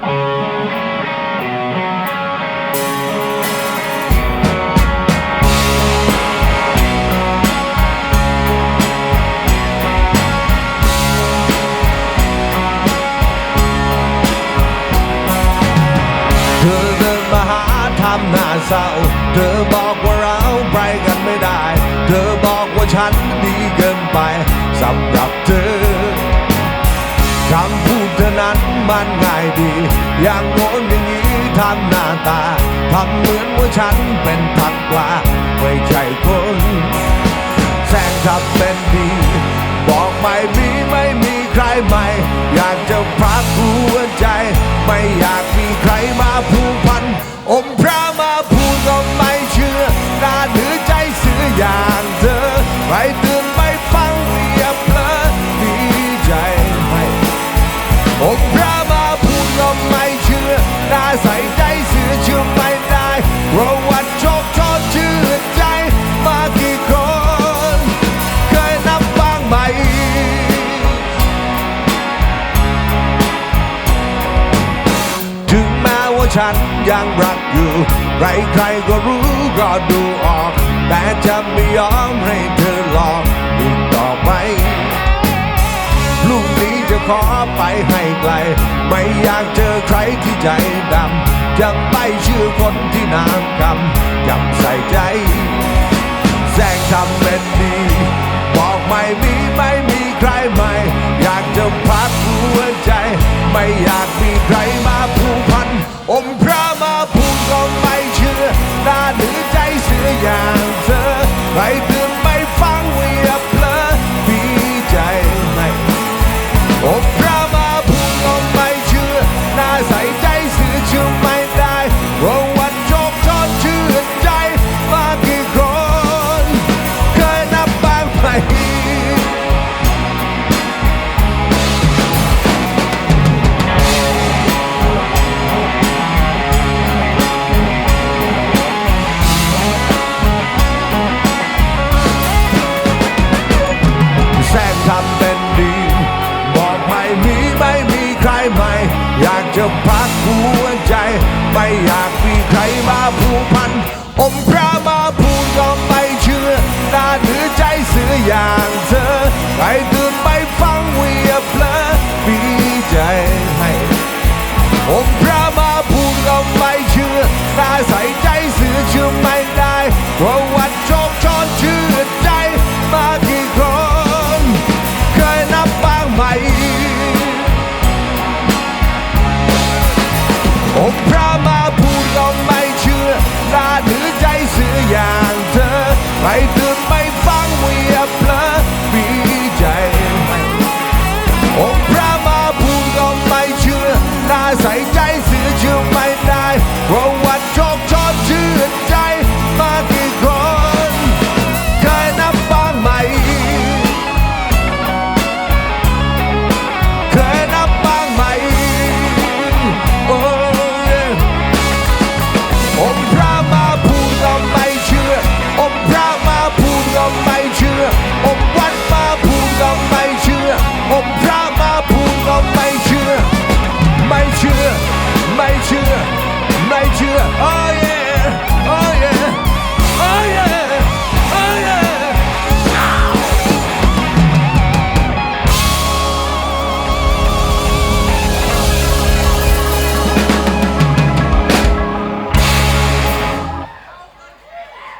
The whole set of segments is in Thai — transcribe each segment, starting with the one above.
เธอเดินมาหาทำหน้าเศร้า เธอบอกว่าเราไปกันไม่ได้ เธอบอกว่าฉันดีเกินไปสำหรับเธอ มันง่ายดี อย่างโน้นอย่างนี้ทำหน้าตาทำเหมือนว่าฉันเป็นผักปลาไม่ใช่คนแสงทับเป็นดีบอกไม่มีไม่มีใครใหม่ อยากจะพักหัวใจ ไม่อยากมีใครมาผูกพันอมพระ ฉันยังรักอยู่ ใครๆก็รู้ก็ดูออก แต่จะไม่ยอมให้เธอหลอกอีกต่อไปพรุ่งนี้จะขอไปให้ไกล ไม่อยากเจอใครที่ใจดำยังไม่เชื่อคนที่น้ำคำยังใส่ใจแสงทำเป็นดีบอกไม่มีไม่มีใครใหม่ อยากจะพักหัวใจ ไม่อยาก พักหัวใจ ไม่อยากมีใครมาผูกพัน อน่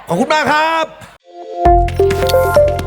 ขอบคุณมากครับ